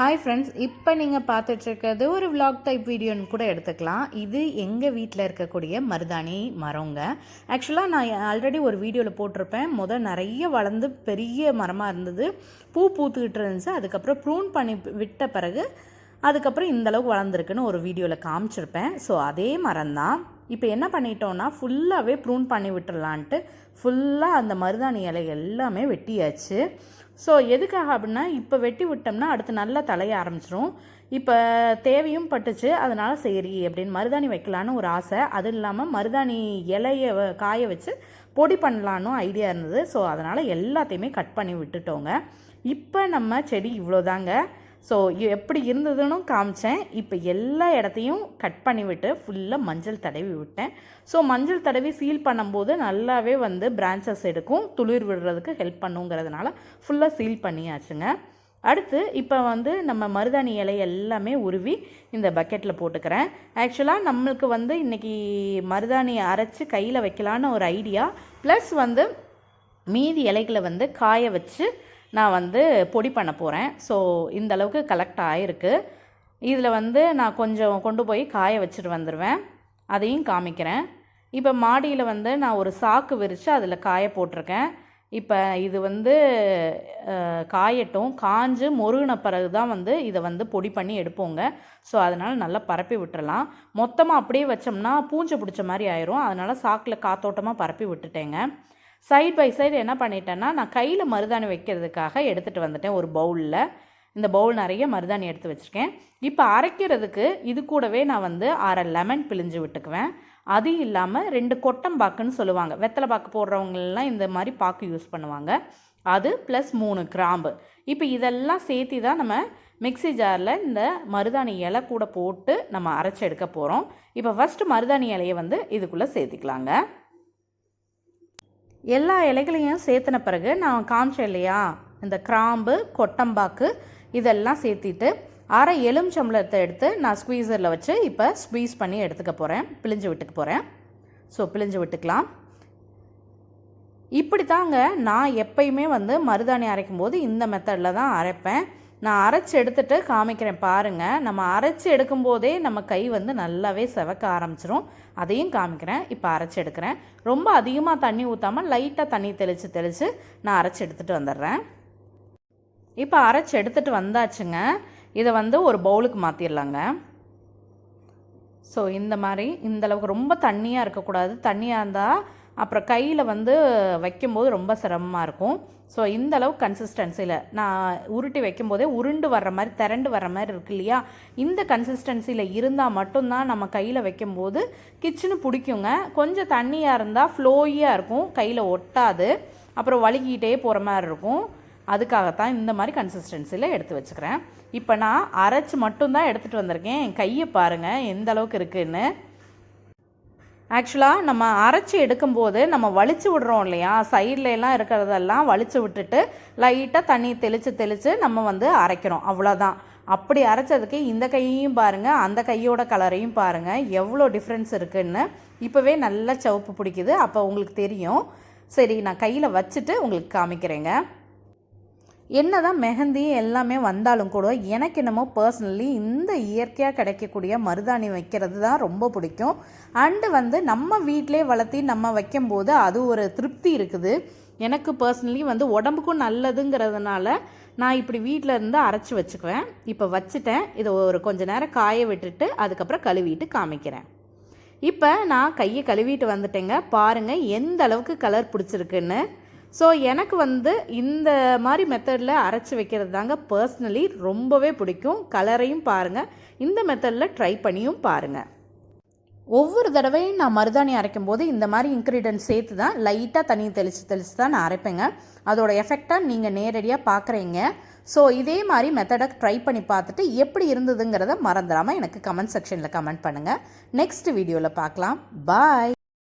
Hi friends இப்போ நீங்கள் பார்த்துட்ருக்கிறது ஒரு விலாக் டைப் வீடியோன்னு கூட எடுத்துக்கலாம். இது எங்கள் வீட்டில் இருக்கக்கூடிய மருதாணி மரங்க. ஆக்சுவலாக நான் ஆல்ரெடி ஒரு வீடியோவில் போட்டிருப்பேன். முதல் நிறைய வளர்ந்து பெரிய மரமாக இருந்தது. பூ பூத்துக்கிட்டு இருந்துச்சு. அதுக்கப்புறம் ப்ரூன் பண்ணி விட்ட பிறகு அதுக்கப்புறம் இந்தளவுக்கு வளர்ந்துருக்குன்னு ஒரு வீடியோவில் காமிச்சிருப்பேன். ஸோ அதே மரம் தான் இப்போ என்ன பண்ணிட்டோம்னா ஃபுல்லாகவே ப்ரூன் பண்ணி விட்டுடலான்ட்டு ஃபுல்லாக அந்த மருதாணி இலை எல்லாமே வெட்டியாச்சு. ஸோ எதுக்காக அப்படின்னா இப்போ வெட்டி விட்டோம்னா அடுத்து நல்லா தலைய ஆரம்பிச்சிரும். இப்போ தேவையும் பட்டுச்சு அதனால் சரி அப்படின்னு மருதாணி வைக்கலான்னு ஒரு ஆசை. அது இல்லாமல் மருதாணி இலையை வ- காய வச்சு பொடி பண்ணலான்னு ஐடியா இருந்தது. ஸோ அதனால் எல்லாத்தையுமே கட் பண்ணி விட்டுட்டோங்க. இப்போ நம்ம செடி இவ்வளோதாங்க ஸோ எப்படி இருந்ததுன்னு காமிச்சேன். இப்போ எல்லா இடத்தையும் கட் பண்ணிவிட்டு ஃபுல்லாக மஞ்சள் தடவி விட்டேன். ஸோ மஞ்சள் தடவி சீல் பண்ணும்போது நல்லாவே வந்து பிரான்ச்சஸ் எடுக்கும். துளிர் விடுறதுக்கு ஹெல்ப் பண்ணுங்கிறதுனால ஃபுல்லாக சீல் பண்ணியாச்சுங்க. அடுத்து இப்போ வந்து நம்ம மருதாணி இலை எல்லாமே உருவி இந்த பக்கெட்டில் போட்டுக்கிறேன். ஆக்சுவலாக நம்மளுக்கு வந்து இன்றைக்கி மருதாணி அரைச்சி கையில் வைக்கலான்னு ஒரு ஐடியா ப்ளஸ் வந்து மீதி இலைகளை வந்து காய வச்சு நான் வந்து பொடி பண்ண போகிறேன் ஸோ இந்த அளவுக்கு கலெக்ட் ஆகிருக்கு இதில் வந்து நான் கொஞ்சம் கொண்டு போய் காய வச்சுட்டு வந்துடுவேன் அதையும் காமிக்கிறேன். இப்போ மாடியில் வந்து நான் ஒரு சாக்கு விரித்து அதில் காய போட்டிருக்கேன். இப்போ இது வந்து காயட்டும். காஞ்சு மொருகின பிறகு தான் வந்து இதை வந்து பொடி பண்ணி எடுப்போங்க. ஸோ அதனால் நல்லா பரப்பி விட்டுறலாம். மொத்தமாக அப்படியே வச்சோம்னா பூஞ்சை பிடிச்ச மாதிரி ஆயிரும். அதனால் சாக்கில் காத்தோட்டமாக பரப்பி விட்டுட்டேங்க. சைட் பை சைடு என்ன பண்ணிட்டேன்னா நான் கையில் மருதாணி வைக்கிறதுக்காக எடுத்துகிட்டு வந்துட்டேன் ஒரு பவுலில். இந்த பவுல் நிறைய மருதாணி எடுத்து வச்சுருக்கேன். இப்போ அரைக்கிறதுக்கு இது கூடவே நான் வந்து அரை லெமன் பிழிஞ்சு விட்டுக்குவேன். அது இல்லாமல் ரெண்டு கொட்டம்பாக்குன்னு சொல்லுவாங்க. வெத்தலை பாக்கு போடுறவங்களெலாம் இந்த மாதிரி பாக்கு யூஸ் பண்ணுவாங்க. அது ப்ளஸ் மூணு கிராம்பு. இப்போ இதெல்லாம் சேர்த்து தான் நம்ம மிக்ஸி ஜாரில் இந்த மருதாணி இலை கூட போட்டு நம்ம அரைச்சி எடுக்க போகிறோம் இப்போ ஃபஸ்ட்டு மருதாணி இலையை வந்து இதுக்குள்ளே சேர்த்துக்கலாங்க. எல்லா இலைகளையும் சேர்த்துன பிறகு நான் காமிச்சேன் இல்லையா? இந்த கிராம்பு கொட்டம்பாக்கு இதெல்லாம் சேர்த்திட்டு அரை எலுமிச்சம்பளத்தை எடுத்து நான் ஸ்குவீசரில் வச்சு இப்போ ஸ்குவீஸ் பண்ணி எடுத்துக்க போகிறேன் பிழிஞ்சு விட்டுக்க போகிறேன் ஸோ பிழிஞ்சு விட்டுக்கலாம். இப்படி தாங்க நான் எப்பயுமே வந்து மருதாணி அரைக்கும் போது இந்த மெத்தடில் தான் அரைப்பேன். நான் அரைச்சி எடுத்துகிட்டு காமிக்கிறேன் பாருங்கள் நம்ம அரைச்சி எடுக்கும்போதே நம்ம கை வந்து நல்லாவே செவக்க ஆரம்பிச்சிரும். அதையும் காமிக்கிறேன். இப்போ அரைச்சி எடுக்கிறேன். ரொம்ப அதிகமாக தண்ணி ஊற்றாமல் லைட்டாக தண்ணி தெளித்து தெளித்து நான் அரைச்சி எடுத்துகிட்டு வந்துடுறேன். இப்போ அரைச்சி எடுத்துகிட்டு வந்தாச்சுங்க. இதை வந்து ஒரு பவுலுக்கு மாற்றிடலாங்க ஸோ இந்த மாதிரி இந்த அளவுக்கு ரொம்ப தண்ணியாக இருக்கக்கூடாது. தண்ணியாக இருந்தால் அப்புறம் கையில் வந்து வைக்கும்போது ரொம்ப சிரமமாக இருக்கும். ஸோ இந்த அளவு கன்சிஸ்டன்சியில் நான் உருட்டி வைக்கும்போதே உருண்டு வர்ற மாதிரி திரண்டு வர்ற மாதிரி இருக்கு இல்லையா? இந்த கன்சிஸ்டன்சியில் இருந்தால் மட்டும்தான் நம்ம கையில் வைக்கும்போது கிச்சனு பிடிக்குங்க. கொஞ்சம் தண்ணியாக இருந்தால் ஃப்ளோயாக இருக்கும். கையில் ஒட்டாது. அப்புறம் வழுகிட்டே போகிற மாதிரி இருக்கும். அதுக்காகத்தான் இந்த மாதிரி கன்சிஸ்டன்சியில் எடுத்து வச்சுக்கிறேன். இப்போ நான் அரைச்சி மட்டும்தான் எடுத்துகிட்டு வந்திருக்கேன். என் கையை பாருங்கள் எந்த அளவுக்கு இருக்குதுன்னு ஆக்சுவலாக நம்ம அரைச்சி எடுக்கும்போது நம்ம வலிச்சு விடுறோம் இல்லையா? சைடில் எல்லாம் இருக்கிறதெல்லாம் வலிச்சு விட்டுட்டு லைட்டாக தண்ணி தெளித்து தெளித்து நம்ம வந்து அரைக்கிறோம். அவ்வளோதான் அப்படி அரைச்சதுக்கு இந்த கையையும் பாருங்கள் அந்த கையோட கலரையும் பாருங்கள் எவ்வளோ டிஃப்ரென்ஸ் இருக்குன்னு. இப்போவே நல்லா சிவப்பு பிடிக்குது. அப்போ உங்களுக்கு தெரியும். சரி நான் கையில் வச்சுட்டு உங்களுக்கு காமிக்கிறேங்க. என்னதான் மெஹந்தி எல்லாமே வந்தாலும் கூட எனக்கு என்னமோ பர்சனலி இந்த இயற்கையாக கிடைக்கக்கூடிய மருதாணி வைக்கிறது தான் ரொம்ப பிடிக்கும். அண்டு வந்து நம்ம வீட்டிலே வளர்த்தி நம்ம வைக்கும்போது அது ஒரு திருப்தி இருக்குது. எனக்கு பர்சனலி வந்து உடம்புக்கும் நல்லதுங்கிறதுனால நான் இப்படி வீட்டில் இருந்து அரைச்சி வச்சுக்குவேன். இப்போ வச்சுட்டேன். இதை ஒரு கொஞ்ச நேரம் காய விட்டுட்டு அதுக்கப்புறம் கழுவிட்டு காமிக்கிறேன். இப்போ நான் கையை கழுவிட்டு வந்துட்டேங்க. பாருங்கள் எந்த அளவுக்கு கலர் பிடிச்சிருக்குன்னு. ஸோ எனக்கு வந்து இந்த மாதிரி மெத்தடில் அரைச்சி வைக்கிறது தாங்க பர்சனலி ரொம்பவே பிடிக்கும். கலரையும் பாருங்கள் இந்த மெத்தடில் ட்ரை பண்ணியும் பாருங்கள் ஒவ்வொரு தடவையும் நான் மருதாணி அரைக்கும் போது இந்த மாதிரி இன்க்ரீடியன்ட் சேர்த்து தான் லைட்டாக தண்ணி தெளித்து தெளித்து தான் நான் அரைப்பேங்க. அதோட எஃபெக்டாக நீங்கள் நேரடியாக பார்க்குறீங்க ஸோ இதே மாதிரி மெத்தடை ட்ரை பண்ணி பார்த்துட்டு எப்படி இருந்ததுங்கிறத மறந்துடாமல் எனக்கு கமெண்ட் செக்ஷனில் கமெண்ட் பண்ணுங்கள் நெக்ஸ்ட் வீடியோவில் பார்க்கலாம். பாய்